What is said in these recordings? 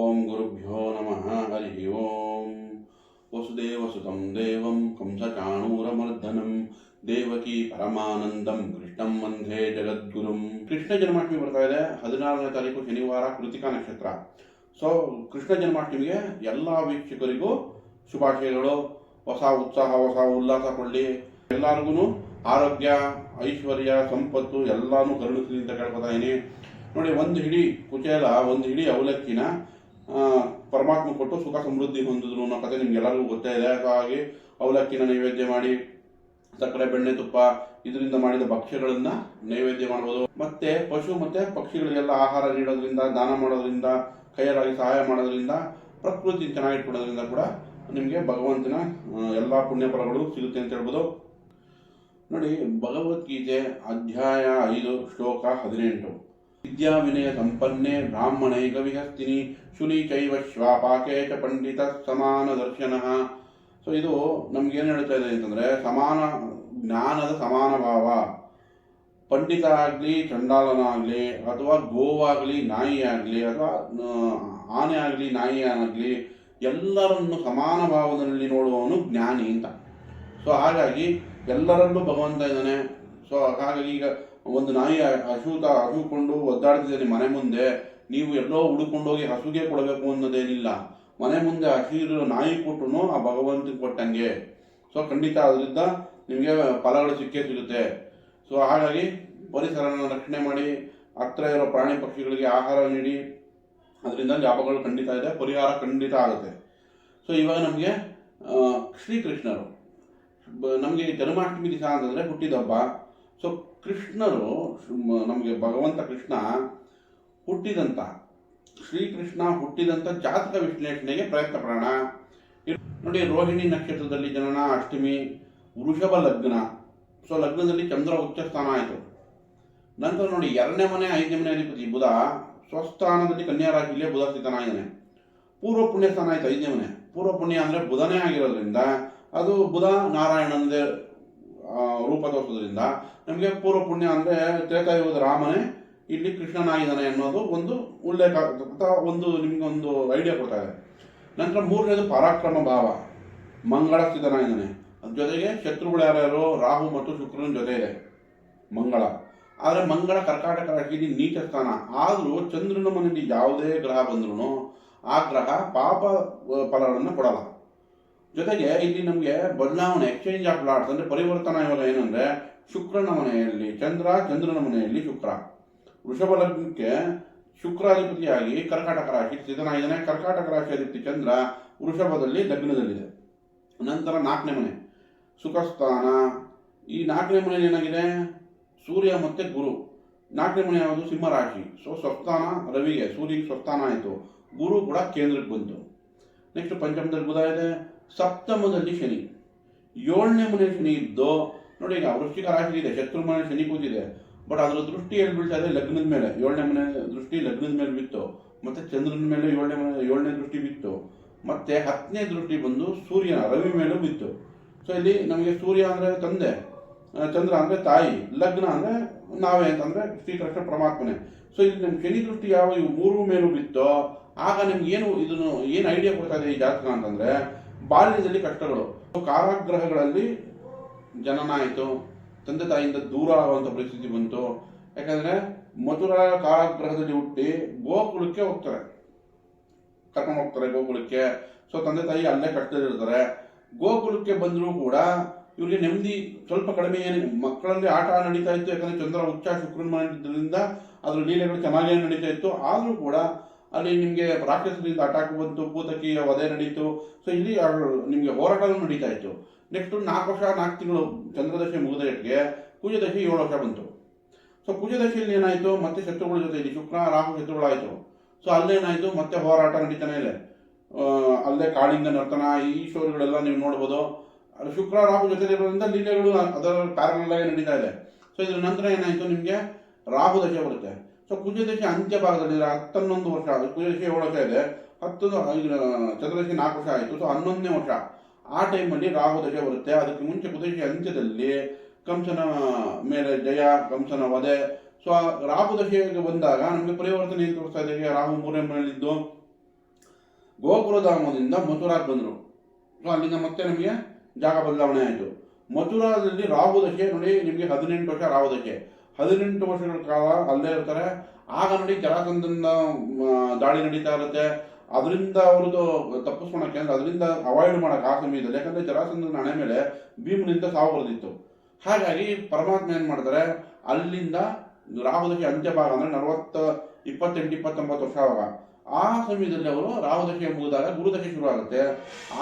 ಓಂ ಗುರುಭ್ಯೋ ನಮಃ ಹರಿ ಓಂ ವಸುದೇವಸುತಂ ದೇವಂ ಕಂಸಚಾಣೂರಮರ್ದನಂ ದೇವಕಿ ಪರಮಾನಂದಂ ಕೃಷ್ಣಂ ವಂದೇ ಜಗದ್ಗುರುಂ ಕೃಷ್ಣ ಜನ್ಮಾಷ್ಟಮಿ ಬರ್ತಾ ಇದೆ. ಹದಿನಾರನೇ ತಾರೀಕು ಶನಿವಾರ, ಕೃತಿಕಾ ನಕ್ಷತ್ರ. ಸೊ ಕೃಷ್ಣ ಜನ್ಮಾಷ್ಟಮಿಗೆ ಎಲ್ಲ ವೀಕ್ಷಕರಿಗೂ ಶುಭಾಶಯಗಳು. ಹೊಸ ಉತ್ಸಾಹ, ಹೊಸ ಉಲ್ಲಾಸ ಕೊಡಲಿ. ಎಲ್ಲರಿಗೂ ಆರೋಗ್ಯ, ಐಶ್ವರ್ಯ, ಸಂಪತ್ತು ಎಲ್ಲಾನು ಕರುಣಿಸಲಿ ಅಂತ ಕೇಳ್ಕೊತಾ ಇದ್ದೀನಿ ನೋಡಿ, ಒಂದು ಹಿಡಿ ಕುಚೇಲ, ಒಂದು ಹಿಡಿ ಅವಲಕ್ಕಿನ ಪರಮಾತ್ಮ ಕೊಟ್ಟು ಸುಖ ಸಮೃದ್ಧಿ ಹೊಂದಿದ್ರು ಅನ್ನೋ ಕಥೆ ನಿಮ್ಗೆ ಎಲ್ಲರಿಗೂ ಗೊತ್ತೇ ಇದೆ. ಹಾಗಾಗಿ ಅವಲಕ್ಕಿನ ನೈವೇದ್ಯ ಮಾಡಿ, ಸಕ್ಕರೆ, ಬೆಣ್ಣೆ, ತುಪ್ಪ ಇದರಿಂದ ಮಾಡಿದ ಭಕ್ಷ್ಯಗಳನ್ನ ನೈವೇದ್ಯ ಮಾಡ್ಬೋದು. ಮತ್ತೆ ಪಶು ಮತ್ತೆ ಪಕ್ಷಿಗಳಿಗೆಲ್ಲ ಆಹಾರ ನೀಡೋದ್ರಿಂದ, ದಾನ ಮಾಡೋದ್ರಿಂದ, ಕೈಯಲ್ಲಾಗಿ ಸಹಾಯ ಮಾಡೋದ್ರಿಂದ, ಪ್ರಕೃತಿ ಚೆನ್ನಾಗಿಟ್ಕೊಡೋದ್ರಿಂದ ಕೂಡ ನಿಮಗೆ ಭಗವಂತನ ಎಲ್ಲಾ ಪುಣ್ಯ ಫಲಗಳು ಸಿಗುತ್ತೆ ಅಂತ ಹೇಳ್ಬೋದು. ನೋಡಿ, ಭಗವದ್ಗೀತೆ ಅಧ್ಯಾಯ ಐದು, ಶ್ಲೋಕ ಹದಿನೆಂಟು. ವಿದ್ಯಾ ವಿನಯ ಸಂಪನ್ನೆ ಬ್ರಾಹ್ಮಣೈಕ ವಿಹಸ್ತಿನಿ ಶುನಿ ಚೈವ ಶ್ವಾಪಾಕೆ ಚ ಪಂಡಿತ ಸಮಾನ ದರ್ಶನ. ಸೊ ಇದು ನಮ್ಗೇನು ಹೇಳ್ತಾ ಇದೆ ಅಂತಂದ್ರೆ ಸಮಾನ, ಜ್ಞಾನದ ಸಮಾನ ಭಾವ. ಪಂಡಿತ ಆಗಲಿ ಚಂಡಾಲನಾಗಲಿ ಅಥವಾ ಗೋವಾಗಲಿ ನಾಯಿ ಆಗಲಿ, ಅಥವಾ ಆನೆ ಆಗಲಿ, ನಾಯಿ ಆಗಲಿ, ಎಲ್ಲರನ್ನು ಸಮಾನ ಭಾವದಲ್ಲಿ ನೋಡುವವನು ಜ್ಞಾನಿ ಅಂತ. ಸೊ ಹಾಗಾಗಿ ಎಲ್ಲರಲ್ಲೂ ಭಗವಂತ ಇದ್ದಾನೆ. ಸೊ ಹಾಗಾಗಿ ಈಗ ಒಂದು ನಾಯಿ ಹಸುತ ಹಸುಕೊಂಡು ಒದ್ದಾಡ್ತಿದ್ದೇನೆ ಮನೆ ಮುಂದೆ, ನೀವು ಎಲ್ಲೋ ಹುಡುಕೊಂಡೋಗಿ ಹಸುಗೆ ಕೊಡಬೇಕು ಅನ್ನೋದೇನಿಲ್ಲ. ಮನೆ ಮುಂದೆ ಹಸಿರು ನಾಯಿ ಕೊಟ್ಟರು ಆ ಭಗವಂತಿಗೆ ಕೊಟ್ಟಂಗೆ. ಸೊ ಖಂಡಿತ ಅದರಿಂದ ನಿಮಗೆ ಫಲಗಳು ಸಿಕ್ಕೇ ಸಿಗುತ್ತೆ. ಸೊ ಹಾಗಾಗಿ ಪರಿಸರನ ರಕ್ಷಣೆ ಮಾಡಿ, ಹತ್ರ ಇರೋ ಪ್ರಾಣಿ ಪಕ್ಷಿಗಳಿಗೆ ಆಹಾರ ನೀಡಿ, ಅದರಿಂದ ಲಾಭಗಳು ಖಂಡಿತ ಇದೆ, ಪರಿಹಾರ ಖಂಡಿತ ಆಗುತ್ತೆ. ಸೊ ಇವಾಗ ನಮಗೆ ಶ್ರೀಕೃಷ್ಣರು. ನಮಗೆ ಜನ್ಮಾಷ್ಟಮಿ ದಿವಸ ಅಂತಂದರೆ ಹುಟ್ಟಿದ ಹಬ್ಬ. ಸೊ ಕೃಷ್ಣರು ನಮಗೆ ಭಗವಂತ ಕೃಷ್ಣ ಹುಟ್ಟಿದಂಥ ಶ್ರೀಕೃಷ್ಣ ಹುಟ್ಟಿದಂಥ ಜಾತಕ ವಿಶ್ಲೇಷಣೆಗೆ ಪ್ರಯತ್ನ ಇರ್- ನೋಡಿ, ರೋಹಿಣಿ ನಕ್ಷತ್ರದಲ್ಲಿ ಜನನ, ಅಷ್ಟಮಿ, ವೃಷಭ ಲಗ್ನ. ಸೊ ಲಗ್ನದಲ್ಲಿ ಚಂದ್ರ ಉಚ್ಚ ಸ್ಥಾನ ಆಯಿತು. ನಂತರ ನೋಡಿ, ಎರಡನೇ ಮನೆ, ಐದನೇ ಮನೆ ಅಧಿಪತಿ ಬುಧ, ಸ್ವಸ್ಥಾನದಲ್ಲಿ ಕನ್ಯಾ ರಾಶಿಯಲ್ಲೇ ಬುಧ ಸ್ಥಿತನಾಗಿದ್ದಾನೆ ಪೂರ್ವ ಪುಣ್ಯ ಸ್ಥಾನ ಆಯಿತು, ಐದನೇ ಮನೆ. ಪೂರ್ವ ಪುಣ್ಯ ಅಂದರೆ ಬುಧನೇ ಆಗಿರೋದ್ರಿಂದ, ಅದು ಬುಧ ನಾರಾಯಣಂದೇ ರೂಪ ತೋರಿಸೋದ್ರಿಂದ ನಮಗೆ ಪೂರ್ವ ಪುಣ್ಯ ಅಂದರೆ ತ್ರೇತಾಯುಗದ ರಾಮನೇ, ಇಲ್ಲಿ ಕೃಷ್ಣನಾಗಿದ್ದಾನೆ ಅನ್ನೋದು ಒಂದು ಉಲ್ಲೇಖ ಅಥವಾ ಒಂದು ನಿಮಗೆ ಒಂದು ಐಡಿಯಾ ಕೊಡ್ತಾ ಇದೆ. ನಂತರ ಮೂರನೇದು ಪರಾಕ್ರಮ ಭಾವ. ಮಂಗಳ ಸ್ಥಿತನಾಗಿದ್ದಾನೆ ಅದ್ರ ಜೊತೆಗೆ ಶತ್ರುಗಳು ಯಾರ್ಯಾರು? ರಾಹು ಮತ್ತು ಶುಕ್ರನ ಜೊತೆ ಇದೆ ಮಂಗಳ. ಆದರೆ ಮಂಗಳ ಕರ್ಕಾಟಕ ರಾಶಿಯಲ್ಲಿ ನೀಚ ಸ್ಥಾನ. ಆದರೂ ಚಂದ್ರನ ಮನೆಯಲ್ಲಿ ಯಾವುದೇ ಗ್ರಹ ಬಂದ್ರೂ ಆ ಗ್ರಹ ಪಾಪ ಫಲಗಳನ್ನು ಕೊಡಲ್ಲ. ಜೊತೆಗೆ ಇಲ್ಲಿ ನಮಗೆ ಬದಲಾವಣೆ ಎಕ್ಸ್ಚೇಂಜ್ ಆಫ್ ಲಾಟ್ಸ್ ಅಂದರೆ ಪರಿವರ್ತನ ಯೋಗ ಏನಂದ್ರೆ ಶುಕ್ರನ ಮನೆಯಲ್ಲಿ ಚಂದ್ರ, ಚಂದ್ರನ ಮನೆಯಲ್ಲಿ ಶುಕ್ರ. ವೃಷಭ ಲಗ್ನಕ್ಕೆ ಶುಕ್ರಾಧಿಪತಿಯಾಗಿ ಕರ್ಕಾಟಕ ರಾಶಿ ಸ್ಥಿತನಾಗಿದ್ದಾನೆ ಕರ್ಕಾಟಕ ರಾಶಿ ಚಂದ್ರ ವೃಷಭದಲ್ಲಿ ಲಗ್ನದಲ್ಲಿದೆ. ನಂತರ ನಾಲ್ಕನೇ ಮನೆ, ಸುಖಸ್ಥಾನ. ಈ ನಾಲ್ಕನೇ ಮನೆಯಲ್ಲಿ ಏನಾಗಿದೆ? ಸೂರ್ಯ ಮತ್ತು ಗುರು. ನಾಲ್ಕನೇ ಮನೆ ಯಾವುದು? ಸಿಂಹರಾಶಿ ಸೊ ಸ್ವಸ್ಥಾನ, ರವಿಗೆ ಸೂರ್ಯಗೆ ಸ್ವಸ್ಥಾನ ಆಯಿತು. ಗುರು ಕೂಡ ಕೇಂದ್ರಕ್ಕೆ ಬಂತು. ನೆಕ್ಸ್ಟ್ ಪಂಚಮದಲ್ಲಿ ಬುಧ ಇದೆ. ಸಪ್ತಮದಲ್ಲಿ ಶನಿ. ಏಳನೇ ಮನೆ ಶನಿ ಇದ್ದು, ನೋಡಿ ಈಗ ವೃಶ್ಚಿಕ ರಾಶಿ ಇದೆ, ಶತ್ರು ಮನೆ ಶನಿ ಕೂತಿದೆ. ಬಟ್ ಅದರ ದೃಷ್ಟಿ ಎಲ್ಲಿ ಬೀಳ್ತಾ ಇದೆ? ಲಗ್ನದ ಮೇಲೆ. ಏಳನೇ ಮನೆ ದೃಷ್ಟಿ ಲಗ್ನದ ಮೇಲೆ ಬಿತ್ತು. ಮತ್ತೆ ಚಂದ್ರನ ಮೇಲೆ ಏಳನೇ ಮನೆ ಏಳನೇ ದೃಷ್ಟಿ ಬಿತ್ತು. ಮತ್ತೆ ಹತ್ತನೇ ದೃಷ್ಟಿ ಬಂದು ಸೂರ್ಯನ, ರವಿ ಮೇಲೆ ಬಿತ್ತು. ಸೊ ಇಲ್ಲಿ ನಮಗೆ ಸೂರ್ಯ ಅಂದ್ರೆ ತಂದೆ ಚಂದ್ರ ಅಂದ್ರೆ ತಾಯಿ, ಲಗ್ನ ಅಂದ್ರೆ ನಾವೇ ಅಂತಂದ್ರೆ ಶ್ರೀಕೃಷ್ಣ ಪರಮಾತ್ಮನೆ. ಸೊ ಇಲ್ಲಿ ನಮ್ಮ ಶನಿ ದೃಷ್ಟಿ ಯಾವ, ಇವು ಮೂರು ಮೇಲೂ ಬಿತ್ತೋ, ಆಗ ನಿಮ್ಗೆ ಏನು ಇದನ್ನು, ಏನು ಐಡಿಯಾ ಕೊಡ್ತಾ ಇದೆ ಈ ಜಾತಕ ಅಂತಂದ್ರೆ ಬಾಲ್ಯದಲ್ಲಿ ಕಷ್ಟಗಳು ಕಾರಾಗೃಹಗಳಲ್ಲಿ ಜನನ ಆಯಿತು ತಂದೆ ತಾಯಿಯಿಂದ ದೂರ ಆಗುವಂಥ ಪರಿಸ್ಥಿತಿ ಬಂತು. ಯಾಕಂದ್ರೆ ಮಧುರ ಕಾರಾಗೃಹದಲ್ಲಿ ಹುಟ್ಟಿ ಗೋಕುಲಕ್ಕೆ ಹೋಗ್ತಾರೆ. ಕರ್ಕೊಂಡು ಹೋಗ್ತಾರೆ ಗೋಕುಲಕ್ಕೆ. ಸೊ ತಂದೆ ತಾಯಿ ಅಲ್ಲೇ ಕಷ್ಟದಲ್ಲಿರ್ತಾರೆ ಗೋಕುಲಕ್ಕೆ ಬಂದರೂ ಕೂಡ ಇವರಿಗೆ ನೆಮ್ಮದಿ ಸ್ವಲ್ಪ ಕಡಿಮೆ ಏನು ಮಕ್ಕಳಲ್ಲಿ ಆಟ ನಡೀತಾ ಇತ್ತು. ಯಾಕಂದ್ರೆ ಚಂದ್ರ ಉಚ್ಚ ಶುಕ್ರನ ಮಾಡಿದ್ರಿಂದ ಅದರ ಲೀಲೆಗಳು ಚೆನ್ನಾಗೇ ನಡೀತಾ ಇತ್ತು. ಆದರೂ ಕೂಡ ಅಲ್ಲಿ ನಿಮಗೆ ರಾಕ್ಷಸರಿಂದ ಅಟ್ಯಾಕ್ ಬಂತು ಭೂತಕಿಯ ವಧೆ ನಡೀತು. ಸೊ ಇಲ್ಲಿ ನಿಮಗೆ ಹೋರಾಟನೂ ನಡೀತಾ ಇತ್ತು. ನೆಕ್ಸ್ಟ್ ನಾಲ್ಕು ವರ್ಷ, ನಾಲ್ಕು ತಿಂಗಳು ಚಂದ್ರದಶೆ ಮುಗಿದ ಇಟ್ಟಿಗೆ ಕುಜದಶೆ ಏಳು ವರ್ಷ ಬಂತು. ಸೊ ಕುಜದಶೆಯಲ್ಲಿ ಏನಾಯಿತು? ಮತ್ತೆ ಶತ್ರುಗಳ ಜೊತೆ ಇಲ್ಲಿ ಶುಕ್ರ, ರಾಹು ಶತ್ರುಗಳಾಯಿತು. ಸೊ ಅಲ್ಲೇನಾಯಿತು ಮತ್ತೆ ಹೋರಾಟ ನಡೀತಾನೆ ಇದೆ ಅಲ್ಲೇ ಕಾಳಿಂಗ ನರ್ತನ, ಈ ಶೋರಿಗಳೆಲ್ಲ ನೀವು ನೋಡ್ಬೋದು. ಶುಕ್ರ, ರಾಹು ಜೊತೆಲಿರೋದ್ರಿಂದ ಲೀಲೆಗಳು ಅದರ ಪ್ಯಾರಲಾಗಿ ನಡೀತಾ ಇದೆ. ಸೊ ಇದ್ರ ನಂತರ ಏನಾಯಿತು ನಿಮಗೆ? ರಾಹು ದಶೆ ಬರುತ್ತೆ. ಸೊ ಕುಜದಶೆ ಅಂತ್ಯ ಭಾಗದಲ್ಲಿ ಹತ್ತನ್ನೊಂದು ವರ್ಷ ಕುಜದಶಿ ಏಳು ವರ್ಷ ಇದೆ. ಹತ್ತು ಈಗ ಚಂದ್ರದಶೆ ನಾಲ್ಕು ವರ್ಷ ಆಯಿತು. ಸೊ ಹನ್ನೊಂದನೇ ವರ್ಷ. ಆ ಟೈಮಲ್ಲಿ ರಾಹು ದಶೆ ಬರುತ್ತೆ. ಅದಕ್ಕೆ ಮುಂಚೆ ಕುದಶಿ ಅಂತ್ಯದಲ್ಲಿ ಕಂಸನ ಮೇಲೆ ಜಯ, ಕಂಸನ ವಧೆ. ಸೊ ಆ ರಾಹು ದಶೆಗೆ ಬಂದಾಗ ನಮಗೆ ಪರಿವರ್ತನೆ ಏನು ತೋರಿಸ್ತಾ ಇದೆ? ರಾಹು ಮೂರನೇ ಮನೆಯಲ್ಲಿದ್ದು ಗೋಕುಲಧಾಮದಿಂದ ಮಥುರಾಗೆ ಬಂದರು. ಸೊ ಅಲ್ಲಿಂದ ಮತ್ತೆ ನಮಗೆ ಜಾಗ ಬದಲಾವಣೆ ಆಯಿತು. ಮಥುರಾದಲ್ಲಿ ರಾಹು ದಶೆ ನೋಡಿ ನಿಮಗೆ ಹದಿನೆಂಟು ವರ್ಷ ರಾಹು ದಶೆ. ಹದಿನೆಂಟು ವರ್ಷಗಳ ಕಾಲ ಅಲ್ಲೇ ಇರ್ತಾರೆ. ಆಗ ನೋಡಿ ಜರಾಸಂಧನ ದಾಳಿ ನಡೀತಾ ಇರುತ್ತೆ. ಅದರಿಂದ ಅವ್ರದ್ದು ತಪ್ಪಿಸ್ಕೊಳಕ್ಕೆ ಅಂದ್ರೆ ಅದರಿಂದ ಅವಾಯ್ಡ್ ಮಾಡೋಕೆ ಆ ಸಮಯದಲ್ಲಿ, ಯಾಕಂದ್ರೆ ಜರಾಸಂಧನ ಹಣೆ ಮೇಲೆ ಭೀಮನಿಂದ ಸಾವು ಬರೆದಿತ್ತು ಹಾಗಾಗಿ ಪರಮಾತ್ಮ ಏನು ಮಾಡ್ತಾರೆ? ಅಲ್ಲಿಂದ ರಾಹುದಕ್ಕೆ ಅಂತ್ಯಭಾಗ ಅಂದ್ರೆ ನಲವತ್ತ, ಇಪ್ಪತ್ತೆಂಟು, ಇಪ್ಪತ್ತೊಂಬತ್ತು ವರ್ಷ ಆವಾಗ. ಆ ಸಮಯದಲ್ಲಿ ಅವರು ರಾಹುದಕ್ಕೆ ಮುಗಿದಾಗ ಗುರುದಕ್ಕೆ ಶುರು ಆಗುತ್ತೆ.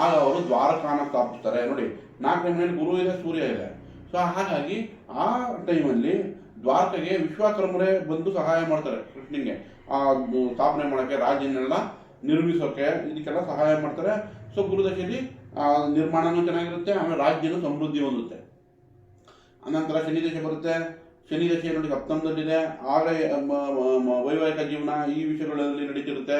ಆಗ ಅವರು ದ್ವಾರಕಾನ ಸ್ಥಾಪಿಸ್ತಾರೆ. ನೋಡಿ, ನಾಲ್ಕನೇ ಮನೆಯಲ್ಲಿ ಗುರು ಇದೆ, ಸೂರ್ಯ ಇದೆ. ಸೊ ಹಾಗಾಗಿ ಆ ಟೈಮಲ್ಲಿ ದ್ವಾರಕೆಗೆ ವಿಶ್ವಾಕರ್ಮರೇ ಬಂದು ಸಹಾಯ ಮಾಡ್ತಾರೆ ಕೃಷ್ಣನಿಗೆ. ಆ ಸ್ಥಾಪನೆ ಮಾಡೋಕ್ಕೆ ರಾಜನೆಲ್ಲ ನಿರ್ಮಿಸೋಕೆ ಇದಕ್ಕೆಲ್ಲ ಸಹಾಯ ಮಾಡ್ತಾರೆ. ಸೊ ಗುರುದಶೆಯಲ್ಲಿ ಆ, ನಿರ್ಮಾಣನೂ ಚೆನ್ನಾಗಿರುತ್ತೆ ಆಮೇಲೆ ರಾಜ್ಯನೂ ಸಮೃದ್ಧಿ ಹೊಂದುತ್ತೆ. ಅನಂತರ ಶನಿದಶೆ ಬರುತ್ತೆ. ಶನಿದಶೆ ನೋಡಿ ಸಪ್ತಮದಲ್ಲಿದೆ. ಆಗ ವೈವಾಹಿಕ ಜೀವನ ಈ ವಿಷಯಗಳಲ್ಲಿ ನಡೀತಿರುತ್ತೆ.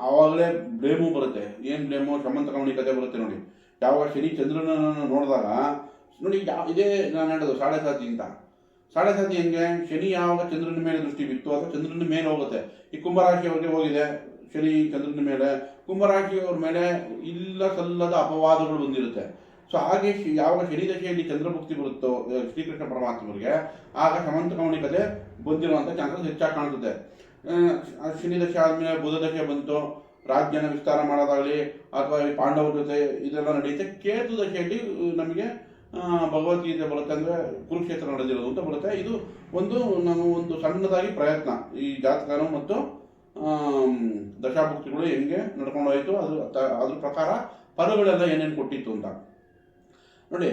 ಆವಾಗಲೇ ಬ್ಲೇಮು ಬರುತ್ತೆ. ಏನು ಬ್ಲೇಮು? ಶಮಂತ ಕತೆ ಬರುತ್ತೆ ನೋಡಿ. ಯಾವಾಗ ಶನಿ ಚಂದ್ರನನ್ನು ನೋಡಿದಾಗ ನೋಡಿ ಯಾವ ಇದೇ ನಾನು ಹೇಳೋದು ಸಾಡೆ ಅಂತ ಸಾಡೆ ಸಾತಿ ಹೆಂಗೆ? ಶನಿ ಯಾವಾಗ ಚಂದ್ರನ ಮೇಲೆ ದೃಷ್ಟಿ ಬಿತ್ತು? ಅಥವಾ ಚಂದ್ರನ ಮೇಲೆ ಹೋಗುತ್ತೆ? ಈ ಕುಂಭರಾಶಿಯವರಿಗೆ ಹೋಗಿದೆ ಶನಿ ಚಂದ್ರನ ಮೇಲೆ. ಕುಂಭರಾಶಿಯವ್ರ ಮೇಲೆ ಇಲ್ಲ ಸಲ್ಲದ ಅಪವಾದಗಳು ಬಂದಿರುತ್ತೆ. ಸೊ ಹಾಗೆ ಯಾವಾಗ ಶನಿ ದಶೆಯಲ್ಲಿ ಚಂದ್ರಭುಕ್ತಿ ಬರುತ್ತೋ ಶ್ರೀಕೃಷ್ಣ ಪರಮಾತ್ಮರಿಗೆ ಆಗ ಸಮಂತ ಕವಣಿಕತೆ ಬಂದಿರುವಂಥ ಚಾನ್ಸಸ್ ಹೆಚ್ಚಾಗಿ ಕಾಣಿಸುತ್ತೆ ಆ, ಶನಿ ದಶೆ ಆದಮೇಲೆ ಬುಧ ದಶೆ ಬಂತು. ರಾಜ್ಯನ ವಿಸ್ತಾರ ಮಾಡೋದಾಗಲಿ ಅಥವಾ ಪಾಂಡವರ ಜೊತೆ ಇದೆಲ್ಲ ನಡೆಯುತ್ತೆ. ಕೇತು ದಶೆಯಲ್ಲಿ ನಮಗೆ ಭಗವದ್ಗೀತೆ ಬರುತ್ತೆ ಅಂದರೆ ಕುರುಕ್ಷೇತ್ರ ನಡೆದಿರೋದು ಅಂತ ಬರುತ್ತೆ. ಇದು ಒಂದು ನಾನು ಒಂದು ಸಣ್ಣದಾಗಿ ಪ್ರಯತ್ನ. ಈ ಜಾತಕನು ಮತ್ತು ದಶಾಭಕ್ತಿಗಳು ಹೆಂಗೆ ನಡ್ಕೊಂಡು ಹೋಯ್ತು, ಅದು ಅದ್ರ ಪ್ರಕಾರ ಪದಗಳೆಲ್ಲ ಏನೇನು ಕೊಟ್ಟಿತ್ತು ಅಂತ. ನೋಡಿ,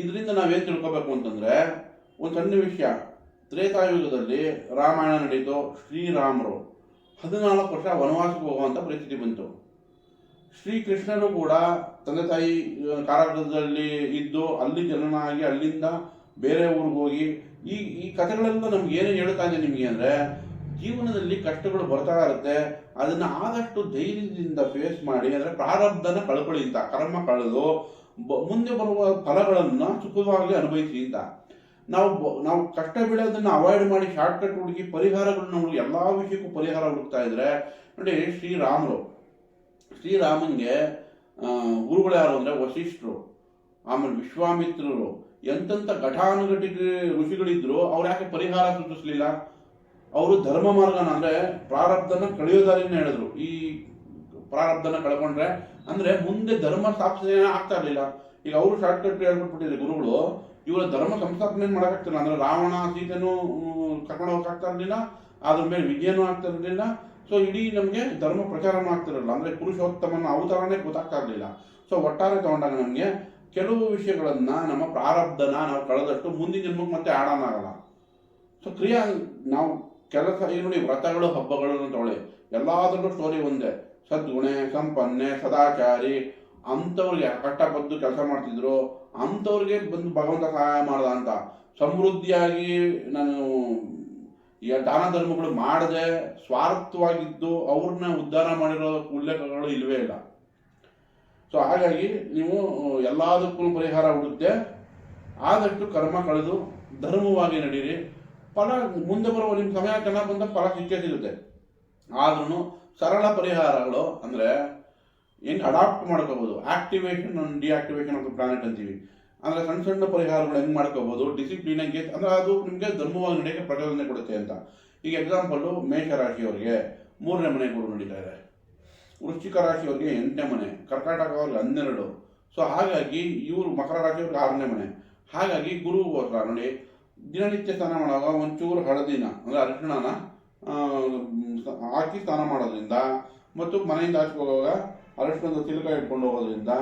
ಇದರಿಂದ ನಾವೇನು ತಿಳ್ಕೊಬೇಕು ಅಂತಂದ್ರೆ, ಒಂದು ಸಣ್ಣ ವಿಷಯ. ತ್ರೇತಾಯುಗದಲ್ಲಿ ರಾಮಾಯಣ ನಡೀತು, ಶ್ರೀರಾಮರು. ಹದಿನಾಲ್ಕು ವರ್ಷ ವನವಾಸಕ್ಕೆ ಹೋಗುವಂಥ ಪರಿಸ್ಥಿತಿ ಬಂತು. ಶ್ರೀಕೃಷ್ಣನು ಕೂಡ ತಂದೆ ತಾಯಿ ಕಾರಾಗೃಹದಲ್ಲಿ ಇದ್ದು ಅಲ್ಲಿ ಜನನಾಗಿ ಅಲ್ಲಿಂದ ಬೇರೆ ಊರಿಗೆ ಹೋಗಿ ಈ ಈ ಕಥೆಗಳೆಲ್ಲ ನಮ್ಗೆ ಏನೇನು ಹೇಳ್ತಾ ಇದೆ ನಿಮಗೆ ಅಂದರೆ ಜೀವನದಲ್ಲಿ ಕಷ್ಟಗಳು ಬರ್ತಾ ಇರುತ್ತೆ, ಅದನ್ನ ಆದಷ್ಟು ಧೈರ್ಯದಿಂದ ಫೇಸ್ ಮಾಡಿ, ಅಂದರೆ ಪ್ರಾರಬ್ಧನ ಕಳ್ಕೊಳ್ಳಿ ಅಂತ, ಕರ್ಮ ಕಳೆದು ಮುಂದೆ ಬರುವ ಫಲಗಳನ್ನು ಸುಖವಾಗಿ ಅನುಭವಿಸಿ ಅಂತ. ನಾವು ನಾವು ಕಷ್ಟ ಬೀಳೋದನ್ನ ಅವಾಯ್ಡ್ ಮಾಡಿ ಶಾರ್ಟ್ಕಟ್ ಹುಡುಕಿ ಪರಿಹಾರಗಳನ್ನ ಹುಡುಗಿ ಎಲ್ಲ ವಿಷಯಕ್ಕೂ ಪರಿಹಾರ ಹುಡುಕ್ತಾ ಇದ್ರೆ, ನೋಡಿ ಶ್ರೀರಾಮರು ಶ್ರೀರಾಮನ್ಗೆ ಗುರುಗಳು ಯಾರು ಅಂದರೆ ವಶಿಷ್ಠರು ಆಮೇಲೆ ವಿಶ್ವಾಮಿತ್ರರು, ಎಂತೆಂಥ ಘಟಾನುಘಟಿಕ ಋಷಿಗಳಿದ್ರು, ಅವ್ರು ಯಾಕೆ ಪರಿಹಾರ ಸೂಚಿಸಲಿಲ್ಲ ಅವರು ಧರ್ಮ ಮಾರ್ಗನ ಅಂದರೆ ಪ್ರಾರಬ್ಧನ ಕಳೆಯೋದಾರಿನ ಹೇಳಿದ್ರು. ಈ ಪ್ರಾರಬ್ಧನ ಕಳ್ಕೊಂಡ್ರೆ ಅಂದರೆ ಮುಂದೆ ಧರ್ಮ ಸ್ಥಾಪನೆ ಆಗ್ತಾ ಇರಲಿಲ್ಲ. ಈಗ ಅವರು ಶಾರ್ಟ್ಕಟ್ ಹೇಳ್ಬಿಟ್ಬಿಟ್ಟಿದ್ರು ಗುರುಗಳು, ಇವರ ಧರ್ಮ ಸಂಸ್ಥಾಪನೆ ಮಾಡೋಕ್ಕಾಗ್ತಿಲ್ಲ. ಅಂದರೆ ರಾವಣ, ಸೀತೆನೂ ಕರ್ಕೊಂಡು ಹೋಗಕ್ಕಾಗ್ತಾ ಇರಲಿಲ್ಲ. ಅದ್ರ ಮೇಲೆ ವಿಜಯನೂ ಆಗ್ತಾ ಇರಲಿಲ್ಲ. ಸೊ ಇಡೀ ನಮಗೆ ಧರ್ಮ ಪ್ರಚಾರ ಮಾಡ್ತಿರಲಿಲ್ಲ ಅಂದರೆ ಪುರುಷೋತ್ತಮನ ಅವತಾರನೇ ಗೊತ್ತಾಗ್ತಾ ಇರಲಿಲ್ಲ ಸೊ ಒಟ್ಟಾರೆ ತಗೊಂಡಾಗ ನಮಗೆ ಕೆಲವು ವಿಷಯಗಳನ್ನು ನಮ್ಮ ಪ್ರಾರಬ್ಧನ ನಾವು ಕಳೆದಷ್ಟು ಮುಂದಿನ ಜನ್ಮಕ್ಕೆ ಮತ್ತೆ ಆಡೋಣ ಸೊ ಕ್ರಿಯಾ, ನಾವು ಕೆಲಸ ಏನು ನೋಡಿ ವ್ರತಗಳು ಹಬ್ಬಗಳನ್ನು ತಗೊಳ್ಳಿ ಎಲ್ಲಾದ್ರಲ್ಲೂ ಸ್ಟೋರಿ ಒಂದೇ. ಸದ್ಗುಣೆ, ಸಂಪನ್ನೆ, ಸದಾಚಾರಿ, ಅಂಥವ್ರಿಗೆ ಕಷ್ಟಪಟ್ಟು ಕೆಲಸ ಮಾಡ್ತಿದ್ರು, ಅಂಥವ್ರಿಗೆ ಬಂದು ಭಗವಂತ ಸಹಾಯ ಮಾಡ್ದ ಅಂತ. ಸಮೃದ್ಧಿಯಾಗಿ ನಾನು ಈ ದಾನ ಧರ್ಮಗಳು ಮಾಡದೆ ಸ್ವಾರ್ಥವಾಗಿದ್ದು ಅವ್ರನ್ನ ಉದ್ಧಾರ ಮಾಡಿರೋ ಉಲ್ಲೇಖಗಳು ಇಲ್ವೇ ಇಲ್ಲ. ಸೊ ಹಾಗಾಗಿ ನೀವು ಎಲ್ಲದಕ್ಕೂ ಪರಿಹಾರ ಹುಡುತ್ತೆ ಆದಷ್ಟು ಕರ್ಮ ಕಳೆದು ಧರ್ಮವಾಗಿ ನಡೀರಿ. ಫಲ ಮುಂದೆ ಬರುವ ನಿಮ್ಮ ಸಮಯ ಚೆನ್ನಾಗಿ ಬಂದ ಫಲ ಸಿಕ್ಕೇ ಸಿಗುತ್ತೆ. ಆದ್ರೂ ಸರಳ ಪರಿಹಾರಗಳು ಅಂದರೆ ಏನು ಅಡಾಪ್ಟ್ ಮಾಡ್ಕೋಬೋದು. Activation deactivation of the planet ಅಂತೀವಿ. ಅಂದರೆ ಸಣ್ಣ ಸಣ್ಣ ಪರಿಹಾರಗಳು ಹೆಂಗೆ ಡಿಸಿಪ್ಲಿನ್ ಹೆಂಗೆ ಅಂದರೆ ಅದು ನಿಮಗೆ ಧರ್ಮವಾಗಿ ನಡೆಯೋಕ್ಕೆ ಪ್ರಚೋದನೆ ಕೊಡುತ್ತೆ ಅಂತ. ಈಗ ಎಕ್ಸಾಂಪಲ್ಲು ಮೇಷರಾಶಿಯವರಿಗೆ ಮೂರನೇ ಮನೆ ಗುರು ನಡೀತಾ ಇದೆ. ವೃಶ್ಚಿಕ ರಾಶಿಯವರಿಗೆ ಎಂಟನೇ ಮನೆ ಅವ್ರಿಗೆ ಹನ್ನೆರಡು. ಸೊ ಹಾಗಾಗಿ ಇವರು ಮಕರ ರಾಶಿಯವ್ರಿಗೆ ಆರನೇ ಮನೆ. ಹಾಗಾಗಿ ಗುರು ಹೋದ್ರ ನೋಡಿ, ದಿನನಿತ್ಯ ಸ್ನಾನ ಮಾಡುವಾಗ ಒಂಚೂರು ಹಳದಿನ, ಅಂದರೆ ಅರಿಶಿಣನ ಹಾಕಿ ಸ್ನಾನ ಮಾಡೋದ್ರಿಂದ, ಮತ್ತು ಮನೆಯಿಂದ ಆಚೆ ಹೋಗುವಾಗ ಅರಿಶಿಣದ ತಿಲಕ ಇಟ್ಕೊಂಡು ಹೋಗೋದ್ರಿಂದ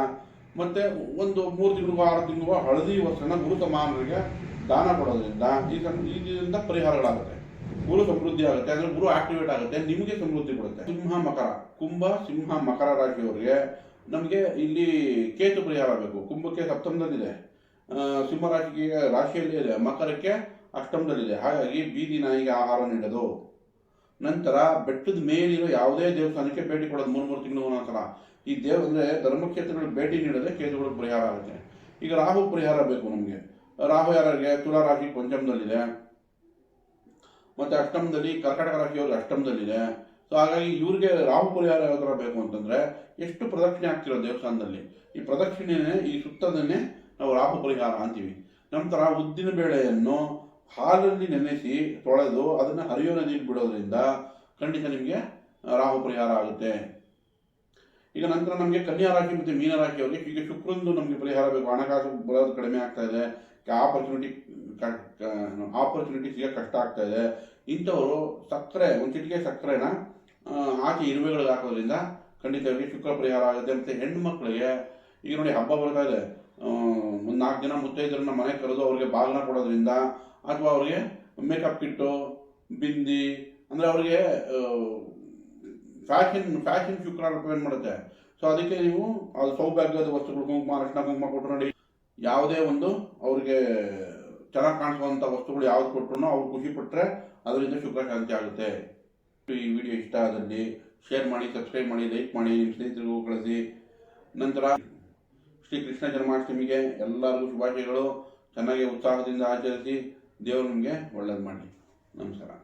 ಮತ್ತೆ ಒಂದು ಮೂರು ತಿಂಗಳಿಗೋ, ಆರು ತಿಂಗಳಿಗೋ ಹಳದಿ ವಸ್ತ್ರನ ಗುರು ಸಮಾನರಿಗೆ ದಾನ ಕೊಡೋದ್ರಿಂದ ಇದರಿಂದ ಪರಿಹಾರಗಳಾಗುತ್ತೆ. ಗುರು ಸಮೃದ್ಧಿ ಆಗುತ್ತೆ, ಅಂದ್ರೆ ಗುರು ಆಕ್ಟಿವೇಟ್ ಆಗುತ್ತೆ, ನಿಮಗೆ ಸಮೃದ್ಧಿ ಕೊಡುತ್ತೆ. ಸಿಂಹ ಮಕರ, ಕುಂಭ ಸಿಂಹ ಮಕರ ರಾಶಿಯವರಿಗೆ ನಮಗೆ ಇಲ್ಲಿ ಕೇತು ಪರಿಹಾರ ಬೇಕು. ಕುಂಭಕ್ಕೆ ಸಪ್ತಮದಲ್ಲಿದೆ. ಸಿಂಹ ರಾಶಿಗೆ, ರಾಶಿಯಲ್ಲಿ ಇದೆ. ಮಕರಕ್ಕೆ ಅಷ್ಟಮದಲ್ಲಿದೆ. ಹಾಗಾಗಿ ಬೀದಿ ನಾಯಿಗೆ ಆಹಾರ ನೀಡೋದು. ನಂತರ ಬೆಟ್ಟದ ಮೇಲಿರೋ ಯಾವುದೇ ದೇವಸ್ಥಾನಕ್ಕೆ ಭೇಟಿ ಕೊಡೋದು. ಮೂರು ಮೂರು ತಿಂಗಳು ಒಂದೊಂದ್ಸಲ. ಈ ದೇವ ಅಂದರೆ ಧರ್ಮಕ್ಷೇತ್ರಗಳಿಗೆ ಭೇಟಿ ನೀಡಿದ್ರೆ ಕೇತುಗಳಿಗೆ ಪರಿಹಾರ ಆಗುತ್ತೆ. ಈಗ ರಾಹು ಪರಿಹಾರ ಬೇಕು ನಮಗೆ. ರಾಹು ಯಾರಿಗೆ? ತುಲಾ ರಾಶಿ ಪಂಚಮದಲ್ಲಿದೆ. ಮತ್ತು ಅಷ್ಟಮದಲ್ಲಿ ಕರ್ನಾಟಕ ರಾಶಿಯವ್ರಿಗೆ ಅಷ್ಟಮದಲ್ಲಿದೆ. ಸೊ ಹಾಗಾಗಿ ಇವ್ರಿಗೆ ರಾಹು ಪರಿಹಾರ ಯಾವ ಥರ ಬೇಕು ಅಂತಂದರೆ ಎಷ್ಟು ಪ್ರದಕ್ಷಿಣೆ ಆಗ್ತಿರೋ ದೇವಸ್ಥಾನದಲ್ಲಿ, ಈ ಪ್ರದಕ್ಷಿಣೆನೇ, ಈ ಸುತ್ತದನ್ನೇ ನಾವು ರಾಹು ಪರಿಹಾರ ಅಂತೀವಿ. ನಂತರ ಉದ್ದಿನ ಬೇಳೆಯನ್ನು ಹಾಲಲ್ಲಿ ನೆನೆಸಿ ತೊಳೆದು ಅದನ್ನು ಹರಿಯೋ ನದಿಗೆ ಬಿಡೋದ್ರಿಂದ ಖಂಡಿತ ನಿಮಗೆ ರಾಹು ಪರಿಹಾರ ಆಗುತ್ತೆ. ಈಗ ನಂತರ ನಮಗೆ ಕನ್ಯಾ ರಾಶಿ ಮತ್ತು ಮೀನ ರಾಶಿಯವರಿಗೆ ಈಗ ಶುಕ್ರಂದು ನಮಗೆ ಪರಿಹಾರ ಬೇಕು. ಹಣಕಾಸು ಬರೋದು ಕಡಿಮೆ ಆಗ್ತಾ ಇದೆ. ಆಪರ್ಚುನಿಟಿ ಆಪರ್ಚುನಿಟಿ ಸಿಗ ಕಷ್ಟ ಆಗ್ತಾ ಇದೆ. ಇಂಥವರು ಸಕ್ಕರೆ ಒಂದು ಚಿಟಿಕೆ ಸಕ್ಕರೆನ ಆಚೆ ಇರುವೆಗಳಿಗೆ ಹಾಕೋದ್ರಿಂದ ಖಂಡಿತ ಅವರಿಗೆ ಶುಕ್ರ ಪರಿಹಾರ ಆಗುತ್ತೆ. ಮತ್ತು ಹೆಣ್ಣು ಮಕ್ಕಳಿಗೆ ಈಗ ನೋಡಿ ಹಬ್ಬ ಬರ್ತಾ ಇದೆ. ಒಂದು ನಾಲ್ಕು ಜನ ಮುತ್ತೈದರನ್ನ ಮನೆ ಕರೆದು ಅವ್ರಿಗೆ ಬಾಗಿನ ಕೊಡೋದ್ರಿಂದ ಅಥವಾ ಅವ್ರಿಗೆ ಮೇಕಪ್ ಕಿಟ್ಟು, ಬಿಂದಿ, ಅಂದರೆ ಅವ್ರಿಗೆ ಫ್ಯಾಷನ್ ಫ್ಯಾಷನ್ ಶುಕ್ರ ರೆಕಮೆಂಡ್ ಮಾಡುತ್ತೆ. ಸೊ ಅದಕ್ಕೆ ನೀವು ಅದು ಸೌಭಾಗ್ಯದ ವಸ್ತುಗಳು, ಕುಂಕುಮ ಅರಿಶಿನ ಕುಂಕುಮ ಕೊಟ್ಟರು ನೋಡಿ. ಯಾವುದೇ ಒಂದು ಅವ್ರಿಗೆ ಚೆನ್ನಾಗಿ ಕಾಣಿಸುವಂಥ ವಸ್ತುಗಳು ಯಾವ್ದು ಕೊಟ್ಟರು ಅವ್ರು ಖುಷಿ ಪಟ್ಟರೆ ಅದರಿಂದ ಶುಕ್ರ ಶಾಂತಿ ಆಗುತ್ತೆ. ಈ ವಿಡಿಯೋ ಇಷ್ಟ ಆದಲ್ಲಿ ಶೇರ್ ಮಾಡಿ ಸಬ್ಸ್ಕ್ರೈಬ್ ಮಾಡಿ ಲೈಕ್ ಮಾಡಿ, ನಿಮ್ಮ ಸ್ನೇಹಿತರಿಗೂ ಕಳಿಸಿ. ನಂತರ ಶ್ರೀ ಕೃಷ್ಣ ಜನ್ಮಾಷ್ಟಮಿಗೆ ಎಲ್ಲರಿಗೂ ಶುಭಾಶಯಗಳು. ಚೆನ್ನಾಗಿ ಉತ್ಸಾಹದಿಂದ ಆಚರಿಸಿ. ದೇವರು ನಿಮಗೆ ಒಳ್ಳೇದು ಮಾಡಿ ನಮಸ್ಕಾರ.